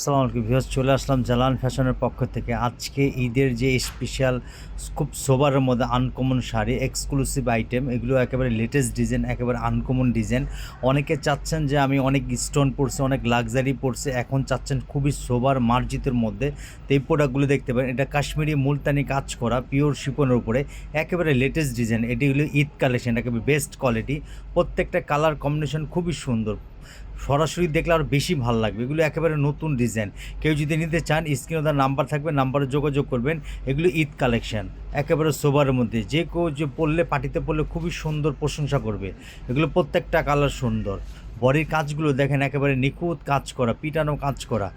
সালাম আলাইকুম ভিউয়ার্স, চলে আসলাম জালান ফ্যাশনের পক্ষ থেকে। আজকে ঈদের যে স্পেশাল খুব সোবারের মধ্যে আনকমন শাড়ি এক্সক্লুসিভ আইটেম এগুলো একেবারে লেটেস্ট ডিজাইন একেবারে আনকমন ডিজাইন অনেকে চাচ্ছেন যে আমি অনেক স্টোন পড়ছে অনেক লাক্সারি পড়ছে এখন চাচ্ছেন খুবই সোবার মার্জিতের মধ্যে। তো এই প্রোডাক্টগুলো দেখতে পারেন, এটা কাশ্মীরি মুলতানি কাজ করা পিওর শিপনের উপরে, একেবারে লেটেস্ট ডিজাইন এটি হলো ঈদ কালেকশন, একেবারে বেস্ট কোয়ালিটি প্রত্যেকটা কালার কম্বিনেশন খুবই সুন্দর। সরাসরি দেখলে আরও বেশি ভালো লাগবে। এগুলো একেবারে নতুন ডিজাইন। কেউ যদি নিতে চান, স্ক্রিনে তার নাম্বার থাকবে, নাম্বারে যোগাযোগ করবেন। এগুলো ঈদ কালেকশন, একেবারে সোবারের মধ্যে। যে কেউ যে পড়লে পার্টিতে পড়লে খুবই সুন্দর প্রশংসা করবে। এগুলো প্রত্যেকটা কালার সুন্দর। বডির কাজগুলো দেখেন, একেবারে নিখুঁত কাজ করা, পিটানো কাজ করা।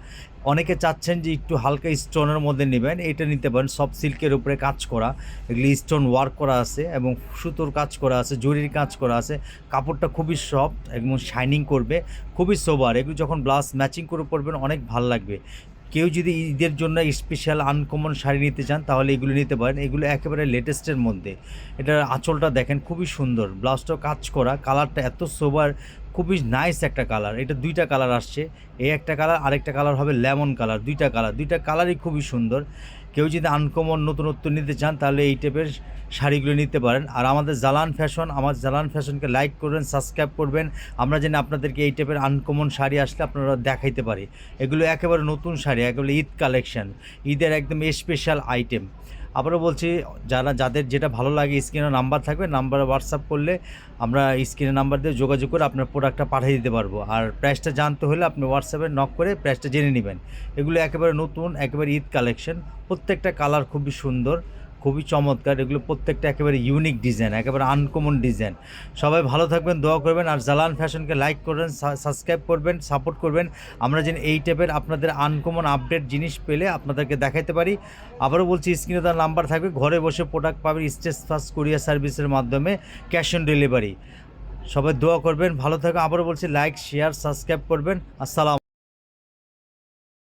অনেকে চাচ্ছেন যে একটু হালকা স্টোনের মধ্যে নেবেন, এটা নিতে পারেন। সব সিল্কের উপরে কাজ করা, এগুলি স্টোন ওয়ার্ক করা আছে এবং সুতোর কাজ করা আছে, জরির কাজ করা আছে। কাপড়টা খুবই সফট এবং শাইনিং করবে, খুবই সোবার। এগুলো যখন ব্লাউজ ম্যাচিং করে পরবেন, অনেক ভালো লাগবে। কেউ যদি ঈদের জন্য স্পেশাল আনকমন শাড়ি নিতে চান, তাহলে এগুলো নিতে পারেন। এগুলো একেবারে লেটেস্টের মধ্যে। এটার আঁচলটা দেখেন, খুবই সুন্দর। ব্লাউজটাও কাজ করা, কালারটা এত সোবার খুবই নাইস একটা কালার। এটা দুইটা কালার আসছে। এই একটা কালার, আরেকটা কালার হবে লেমন কালার, দুইটা কালার। দুইটা কালারই খুবই সুন্দর। কেউ যদি আনকমন নতুনত্ব নিতে চান, তাহলে এই টাইপের শাড়িগুলো নিতে পারেন। আর আমাদের জালান ফ্যাশন আমার জালান ফ্যাশনকে লাইক করবেন সাবস্ক্রাইব করবেন। আমরা যেন আপনাদেরকে এই টাইপের আনকমন শাড়ি আসলে আপনারা দেখাইতে পারি। এগুলো একেবারে নতুন শাড়ি একেবারে ঈদ কালেকশন ঈদের একদম স্পেশাল আইটেম আবারও বলছি, যারা, যাদের যেটা ভালো লাগে স্ক্রিনে নাম্বার থাকবে নাম্বারে হোয়াটসঅ্যাপ করলে আমরা স্ক্রিনে নাম্বার দিয়ে যোগাযোগ করে আপনার প্রোডাক্টটা পাঠিয়ে দিতে পারব। আর প্রাইসটা জানতে হলে আপনি হোয়াটসঅ্যাপে নক করে প্রাইসটা জেনে নেবেন। এগুলো একেবারে নতুন, একেবারে ঈদ কালেকশন প্রত্যেকটা কালার খুবই সুন্দর। খুবই চমৎকার, এগুলো প্রত্যেকটা একেবারে ইউনিক ডিজাইন একেবারে আনকমন ডিজাইন সবাই ভালো থাকবেন, দোয়া করবেন, আর জালান ফ্যাশনকে লাইক করবেন সাবস্ক্রাইব করবেন সাপোর্ট করবেন। আমরা যেন এই টাইপের আপনাদের আনকমন আপডেট জিনিস পেলে আপনাদেরকে দেখাইতে পারি। আবারও বলছি, স্ক্রিনে তার নাম্বার থাকবে, ঘরে বসে প্রোডাক্ট পাবেন স্টেজ ফার্স্ট কুরিয়ার সার্ভিসের মাধ্যমে ক্যাশ অন ডেলিভারি সবাই দোয়া করবেন, ভালো থাকবেন। আবারও বলছি লাইক শেয়ার সাবস্ক্রাইব করবেন। আসসালাম।